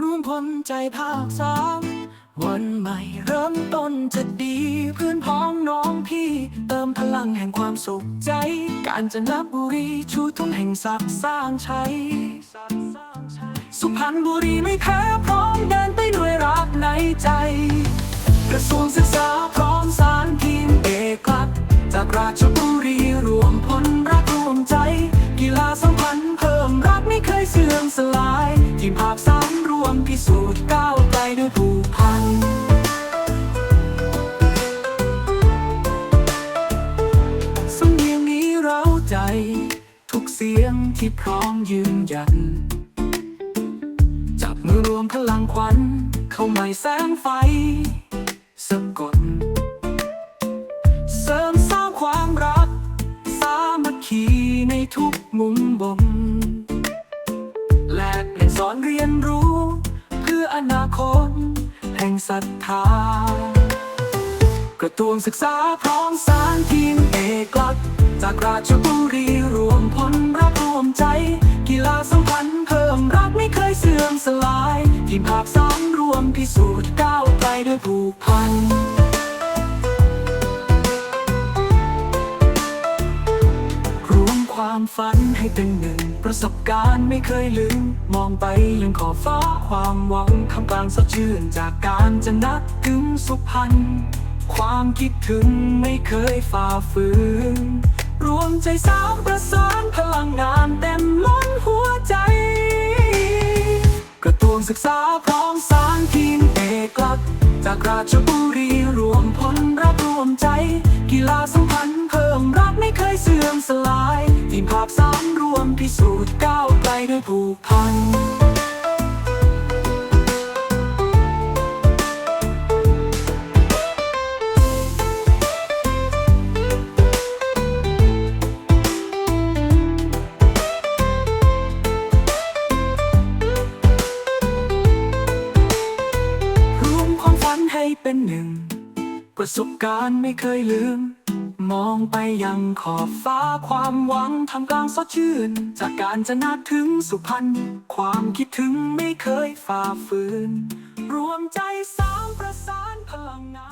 รวมพลใจภาคสามวันใหม่เริ่มต้นจะดีเพื่อนพ้องน้องพี่ เติมพลังแห่งความสุขใจ การจะนับบุรีชูทุ่งแห่งศักดิ์สร้างชัยสุพรรณบุรีไม่แพ้พร้อมเดินไปด้วยรักในใจ กระทรวงศึกษาพร้อมสารทีมเอกลักษณ์จากราชบุรี พิสูจน์ก้าวไกลด้วยผูกพันสำเนียงนี้เราใจ ทุกเสียงที่พร้อมยืนยัน จับมือรวมพลังควัน เข้าไม่แสงไฟสะกดเสริมสร้างความรัก สามัคคีในทุกมุมบนแลกเปลี่ยนสอนเรียนรู้ นาคต แห่งศรัทธากระทรวงศึกษาพร้อมสารทีมเอกลักษณ์จากราชบุรีรวมพลรักรวมใจ กีฬาสัมพันธ์เพิ่มรักไม่เคยเสื่อมสลาย ทีมภาคสามรวมพิสูจน์ก้าวไปด้วยผูกพัน ความฝันให้เป็นหนึ่ง ประสบการณ์ไม่เคยลืม มองไปยังขอบฟ้าความหวังคำกลางสดชื่นจากการจะนัดถึงสุพรรณความคิดถึงไม่เคยฝ่าฝืนรวมใจสามประสานพลังงานเต็มล้นหัวใจ กระทรวงศึกษาพร้อมสร้างทีมเอกลักษณ์จากราชบุรีรวมพลรักรวมใจาคสามรวมพิสูจน์ก้าวไกลด้วยผูกพันรวมความฝันให้เป็นหนึ่ง ประสบการณ์ไม่เคยลืม มองไปยังขอบฟ้าความหวังทำกลางสดชื่น จากการจะนัดถึงสุพรรณความคิดถึงไม่เคยฝ่าฝืน รวมใจสามประสานพลังงาน